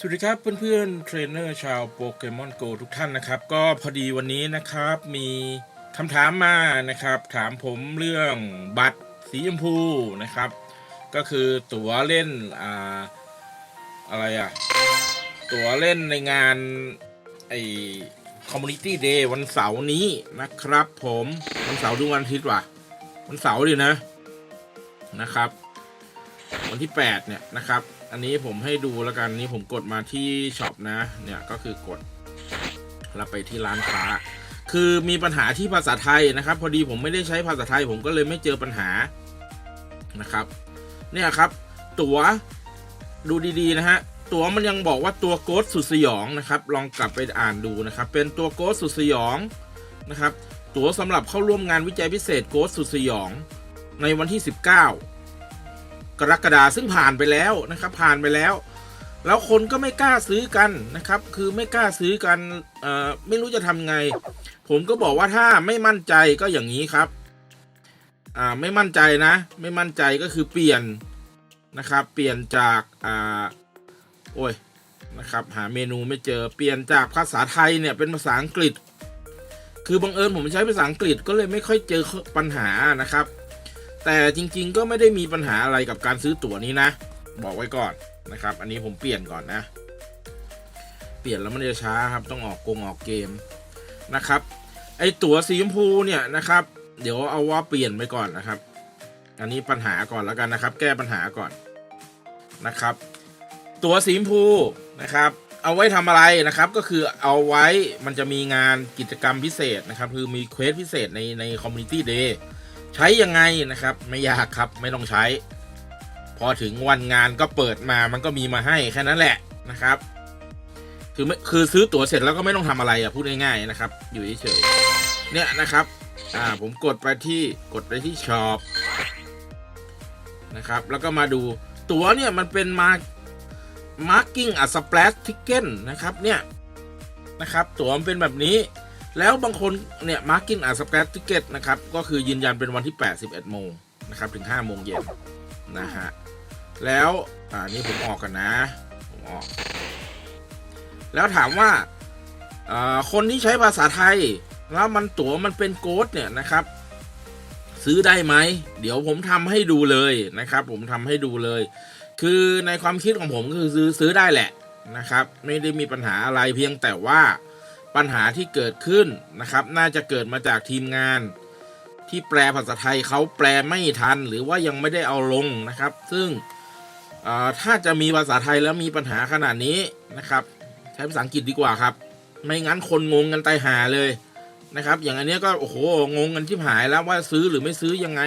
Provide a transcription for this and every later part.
สวัสดีครับเพื่อนๆเทรนเนอร์ชาวโปเกมอนโกทุกท่านนะครับ ก็พอดีวันนี้นะครับมีคำถามมานะครับ ถามผมเรื่องบัตรสีชมพูนะครับ ก็คือตั๋วเล่นอ่าอะไรอะตั๋วเล่นในงานไอคอมมูนิตี้เดย์วันเสาร์นี้นะครับ ผมวันเสาร์ดูวันอาทิตย์ว่ะ วันเสาร์ดินะนะครับ วันที่ 8 เนี่ยนะครับ อันนี้ผมให้ดูแล้วกันนี่ผมกดมาที่ช็อปนะ เนี่ยก็คือกดแล้วไปที่ร้านค้า คือมีปัญหาที่ภาษาไทยนะครับ พอดีผมไม่ได้ใช้ภาษาไทย ผมก็เลยไม่เจอปัญหานะครับ เนี่ยครับ ตั๋วดูดีๆนะฮะตั๋วมันยังบอกว่าตัวโกดสุดสยองนะครับ ลองกลับไปอ่านดูนะครับ เป็นตัวโกดสุดสยองนะครับ ตั๋วสำหรับเข้าร่วมงานวิจัยพิเศษโกดสุดสยอง ในวันที่ 19 กรกฎาซึ่งผ่านไปแล้วนะครับ ผ่านไปแล้ว แล้วคนก็ไม่กล้าซื้อกันนะครับ คือไม่กล้าซื้อกันเอ่อไม่รู้จะทำไง ผมก็บอกว่าถ้าไม่มั่นใจก็อย่างนี้ครับอ่าไม่มั่นใจนะ ไม่มั่นใจก็คือเปลี่ยนนะครับ เปลี่ยนจากอ่าโอ้ยนะครับหาเมนูไม่เจอเปลี่ยนจากภาษาไทยเนี่ยเป็นภาษาอังกฤษ คือบังเอิญผมใช้ภาษาอังกฤษก็เลยไม่ค่อยเจอปัญหานะครับ แต่จริงๆก็ไม่ได้มีปัญหาอะไรกับการซื้อตั๋วนี้นะ บอกไว้ก่อนนะครับ อันนี้ผมเปลี่ยนก่อนนะ เปลี่ยนแล้วมันจะช้าครับ ต้องออกกงออกเกมนะครับ ไอตั๋วสีชมพูเนี่ยนะครับ เดี๋ยวเอาว่าเปลี่ยนไปก่อนนะครับ อันนี้ปัญหาก่อนแล้วกันนะครับ แก้ปัญหาก่อนนะครับ ตั๋วสีชมพูนะครับเอาไว้ทำอะไรนะครับก็คือเอาไว้มันจะมีงานกิจกรรมพิเศษนะครับ คือมีเควสพิเศษในในคอมมูนิตี้เดย์ ใช้ยังไงนะครับ ไม่ยากครับไม่ต้องใช้ พอถึงวันงานก็เปิดมามันก็มีมาให้แค่นั้นแหละนะครับ คือไม่คือซื้อตั๋วเสร็จแล้วก็ไม่ต้องทำอะไรอะพูดง่ายๆนะครับ อยู่เฉยๆเนี่ยนะครับอ่าผมกดไปที่กดไปที่ช็อปนะครับ แล้วก็มาดูตั๋วเนี่ยมันเป็นมา marking a splash ticket นะครับเนี่ยนะครับตั๋วมันเป็นแบบนี้ แล้วบางคนเนี่ยมาร์กินอ่าสแปรติเกตนะครับ ก็คือยืนยันเป็นวันที่ 8 11โมงนะครับ ถึง 5 โมงเย็นนะฮะ แล้วอ่านี่ผมออกกันนะ ผมออก แล้วถามว่าอ่าคนที่ใช้ภาษาไทย แล้วมันตั๋วมันเป็นโกดเนี่ยนะครับ ซื้อได้ไหม เดี๋ยวผมทำให้ดูเลยนะครับ ผมทำให้ดูเลย คือในความคิดของผมก็คือซื้อซื้อได้แหละนะครับ ไม่ได้มีปัญหาอะไรเพียงแต่ว่า ปัญหาที่เกิดขึ้นนะครับ น่าจะเกิดมาจากทีมงาน ที่แปลภาษาไทยเขาแปลไม่ทัน หรือว่ายังไม่ได้เอาลงนะครับ ซึ่งถ้าจะมีภาษาไทยแล้วมีปัญหาขนาดนี้นะครับ ใช้ภาษาอังกฤษดีกว่าครับ ไม่งั้นคนงงกันตายหาเลยนะครับ อย่างอันนี้ก็โอ้โหงงกันที่หายแล้วว่าซื้อหรือไม่ซื้อยังไง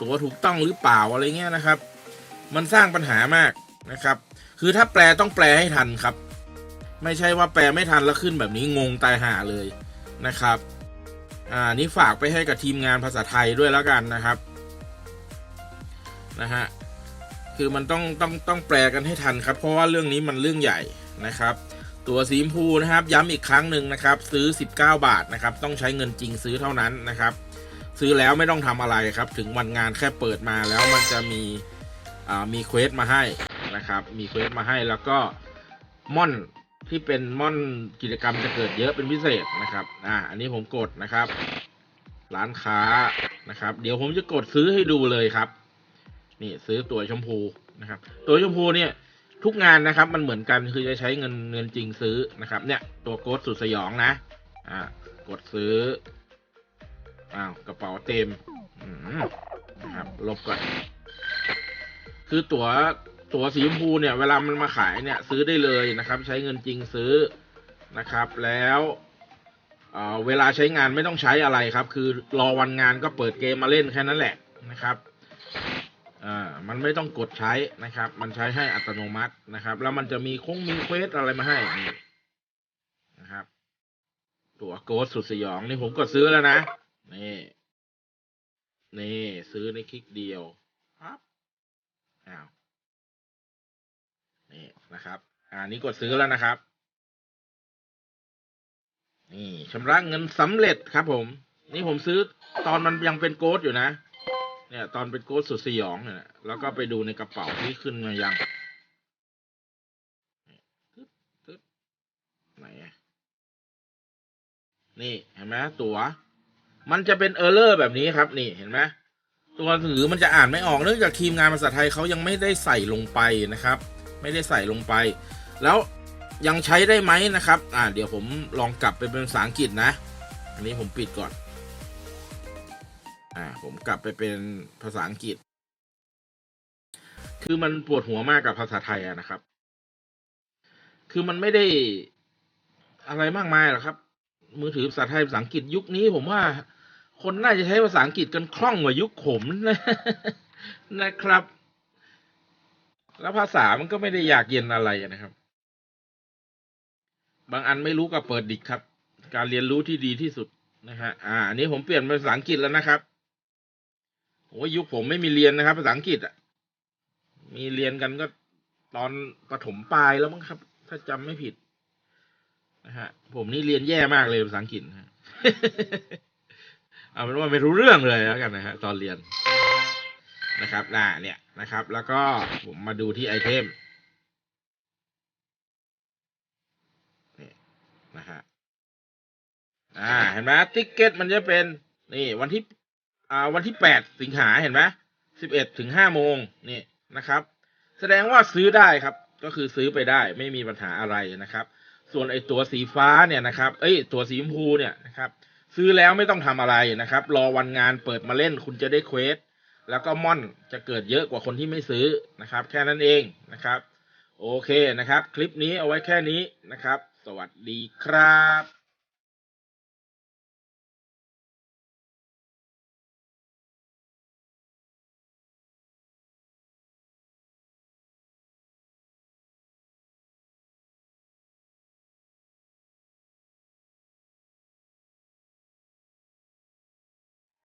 ตัวถูกต้องหรือเปล่าอะไรเงี้ยนะครับ มันสร้างปัญหามากนะครับ คือถ้าแปลต้องแปลให้ทันครับ ไม่ใช่ว่าแปลไม่ทันแล้วขึ้นแบบนี้งงตายห่าเลยนะครับ อ่านี่ฝากไปให้กับทีมงานภาษาไทยด้วยแล้วกันนะครับนะฮะคือมันต้องต้องต้องแปลกันให้ทันครับ เพราะว่าเรื่องนี้มันเรื่องใหญ่นะครับ ตัวสีชมพูนะครับ ย้ำอีกครั้งหนึ่งนะครับ ซื้อ 19 บาทนะครับ ต้องใช้เงินจริงซื้อเท่านั้นนะครับ ซื้อแล้วไม่ต้องทำอะไรครับ ถึงวันงานแค่เปิดมาแล้วมันจะมีอ่ามีเควสมาให้นะครับ มีเควสมาให้แล้วก็ม่อน ที่เป็นม่อนกิจกรรมจะเกิดเยอะเป็นพิเศษนะครับ อ่า อันนี้ผมกดนะครับ ร้านค้านะครับ เดี๋ยวผมจะกดซื้อให้ดูเลยครับ นี่ซื้อตัวชมพูนะครับ ตัวชมพูเนี่ย ทุกงานนะครับ มันเหมือนกันคือจะใช้เงินเงินจริงซื้อนะครับ เนี่ย ตัวโกดสุดสยองนะ อ่า กดซื้อ อ้าวกระเป๋าเต็มอืมนะครับลบก่อนคือตั๋ว ตั๋วสีชมพูเนี่ยเวลามันมาขายเนี่ยซื้อได้เลยนะครับ ใช้เงินจริงซื้อนะครับ แล้วเเวลาใช้งานไม่ต้องใช้อะไรครับ คือรอวันงานก็เปิดเกมมาเล่นแค่นั้นแหละนะครับอ่ามันไม่ต้องกดใช้นะครับ มันใช้ให้อัตโนมัตินะครับ แล้วมันจะมีคงมีเควสอะไรมาให้นี่นะครับ ตัวโกดสุดสยองนี่ผมกดซื้อแล้วนะนี่นี่ซื้อในคลิกเดียวครับอ้าว นี่นะครับอ่านี้กดซื้อแล้วนะครับ นี่ชำระเงินสำเร็จครับ ผม นี่ผมซื้อตอนมันยังเป็นโกดอยู่นะ เนี่ย ตอนเป็นโกดสุดสยองเนี่ยแล้วก็ไปดูในกระเป๋าที่ขึ้นมายังไหนอะนี่เห็นไหมตัว มันจะเป็นเออร์เลอร์แบบนี้ครับ นี่เห็นไหมตัวหนังสือมันจะอ่านไม่ออกเนื่องจากทีมงานภาษาไทยเขายังไม่ได้ใส่ลงไปนะครับ ไม่ได้ใส่ลงไป แล้วยังใช้ได้ไหมนะครับ อ่า เดี๋ยวผมลองกลับไปเป็นภาษาอังกฤษนะ อันนี้ผมปิดก่อน อ่า ผมกลับไปเป็นภาษาอังกฤษ คือมันปวดหัวมากกับภาษาไทยอะนะครับ คือมันไม่ได้อะไรมากมายหรอกครับ มือถือภาษาไทยภาษาอังกฤษยุคนี้ผมว่าคนน่าจะใช้ภาษาอังกฤษกันคล่องกว่ายุคผมนะนะครับ แล้วภาษามันก็ไม่ได้อยากเย็นอะไรนะครับ บางอันไม่รู้ก็เปิดดิกครับ การเรียนรู้ที่ดีที่สุดนะฮะอ่าอันนี้ผมเปลี่ยนเป็นภาษาอังกฤษแล้วนะครับโอ้ยุคผมไม่มีเรียนนะครับ ภาษาอังกฤษอะ มีเรียนกันก็ตอนประถมปลายแล้วมั้งครับ ถ้าจำไม่ผิดนะฮะ ผมนี่เรียนแย่มากเลยภาษาอังกฤษนะเอาเป็นว่าไม่รู้เรื่องเลยแล้วกันนะฮะตอนเรียนนะครับน่าเนี่ย นะครับ แล้วก็ผมมาดูที่ไอเทมนี่นะฮะอ่าเห็นไหมติ๊กเก็ตมันจะเป็นนี่วันที่อ่าวันที่แปดสิงหาเห็นไหมสิบเอ็ดถึงห้าโมงนี่นะครับ แสดงว่าซื้อได้ครับ ก็คือซื้อไปได้ไม่มีปัญหาอะไรนะครับ ส่วนไอตัวสีฟ้าเนี่ยนะครับ เอ้ยตัวสีชมพูเนี่ยนะครับ ซื้อแล้วไม่ต้องทำอะไรนะครับ รอวันงานเปิดมาเล่นคุณจะได้เควส แล้วก็ม่อนจะเกิดเยอะกว่าคนที่ไม่ซื้อนะครับ แค่นั้นเองนะครับ โอเคนะครับ คลิปนี้เอาไว้แค่นี้นะครับ สวัสดีครับ